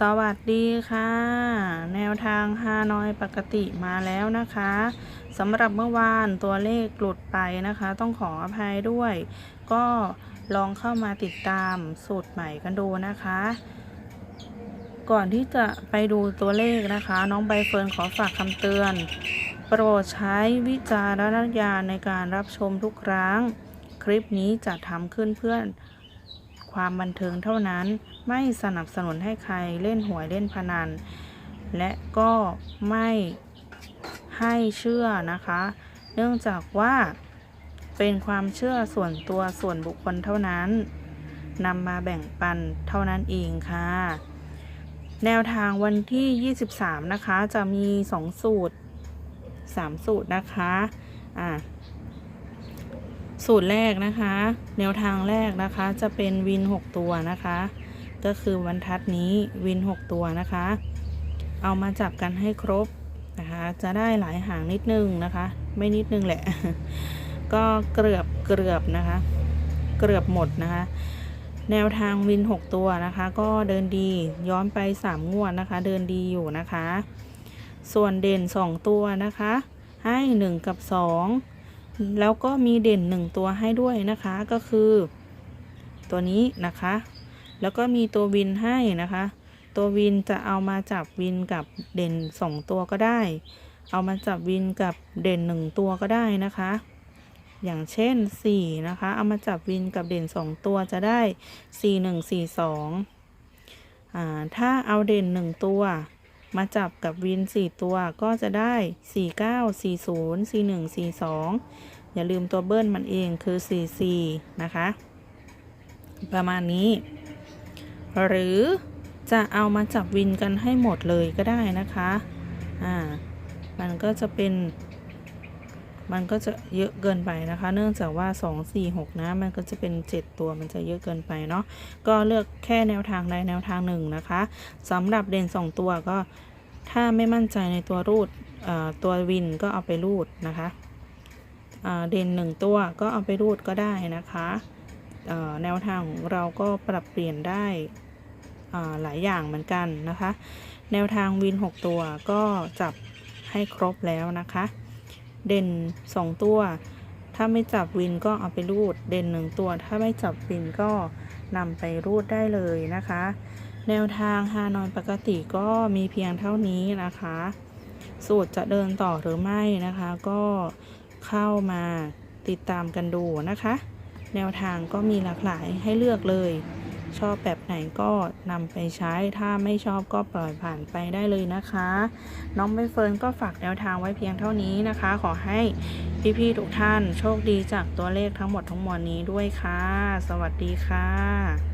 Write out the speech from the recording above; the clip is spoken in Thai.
สวัสดีค่ะ แนวทางฮานอยปกติมาแล้วนะคะสำหรับเมื่อวานตัวเลขหลุดไปนะคะ ต้องขออภัยด้วย ก็ลองเข้ามาติดตามสูตรใหม่กันดูนะคะ ก่อนที่จะไปดูตัวเลขนะคะ น้องใบเฟิร์นขอฝากคำเตือน โปรดใช้วิจารณญาณในการรับชมทุกครั้ง คลิปนี้จะทำขึ้นเพื่อ ความบันเทิงเท่านั้น ไม่สนับสนุนให้ใครเล่นหวยเล่นพนัน และก็ไม่ให้เชื่อนะคะ เนื่องจากว่าเป็นความเชื่อส่วนตัวส่วนบุคคลเท่านั้นนำมาแบ่งปันเท่านั้นเองค่ะ แนวทางวันที่ 23 นะคะ จะมี 2 สูตร 3 สูตรนะคะ อ่า สูตรแรกนะคะ แนวทางแรกนะคะจะเป็นวิน 6 ตัวนะคะ ก็คือวันทัดนี้วิน 6 ตัวนะคะ เอามาจับกันให้ครบนะคะ จะได้หลายหางนิดนึงนะคะ ไม่นิดนึงแหละ ก็เกือบเกือบนะคะ เกือบหมดนะคะ แนวทางวิน 6 ตัวนะคะ ก็เดินดีย้อนไป 3 งวดนะคะ เดินดีอยู่นะคะ ส่วนเด่น 2 ตัวนะคะ ให้ 1 กับ 2 แล้วก็มีเด่น1ตัวให้ด้วยนะคะก็คือ ตัวนี้นะคะ แล้วก็มีตัววินให้นะคะ ตัววินจะเอามาจับวินกับเด่น2ตัวก็ได้ เอามาจับวินกับเด่น1ตัวก็ได้นะคะ อย่างเช่น4นะคะ เอามาจับวินกับเด่น2ตัวจะได้4 1 4 2อ่าถ้าเอาเด่น1ตัว มาจับกับวิน 4 ตัวก็จะได้ 4 9 4 0 4 1 4 2 อย่าลืมตัวเบิ้ลมันเองคือ 4 4 นะคะ ประมาณนี้ หรือจะเอามาจับวินกันให้หมดเลยก็ได้นะคะ อ่า มันก็จะเป็น มันก็จะเยอะเกินไปนะคะ เนื่องจากว่า 2 4 6 นะ มันก็จะเป็น 7 ตัว มันจะเยอะเกินไปเนาะ ก็เลือกแค่แนวทางใดแนวทางหนึ่งนะคะสำหรับเด่น 2 ตัวก็ ถ้าไม่มั่นใจในตัวรูดตัววินก็เอาไปรูดนะคะอ่าเด่น1ตัวก็เอาไปรูดก็ได้นะคะแนวทางเราก็ปรับเปลี่ยนได้หลายอย่างเหมือนกันนะคะ แนวทางวิน 6 ตัวก็จับให้ครบแล้วนะคะ เด่น 2 ตัว ถ้าไม่จับวินก็เอาไปรูด เด่น 1 ตัว ถ้าไม่จับวินก็นำไปรูดได้เลยนะคะ แนวทางฮานอยปกติก็มีเพียงเท่านี้นะคะ สูตรจะเดินต่อหรือไม่นะคะ ก็เข้ามาติดตามกันดูนะคะ แนวทางก็มีหลากหลายให้เลือกเลย ชอบแบบไหนก็นำไปใช้ ถ้าไม่ชอบก็ปล่อยผ่านไปได้เลยนะคะ น้องใบเฟิร์นก็ฝากแนวทางไว้เพียงเท่านี้นะคะ ขอให้พี่ๆทุกท่านโชคดีจากตัวเลขทั้งหมดทั้งมวลนี้ด้วยค่ะ สวัสดีค่ะ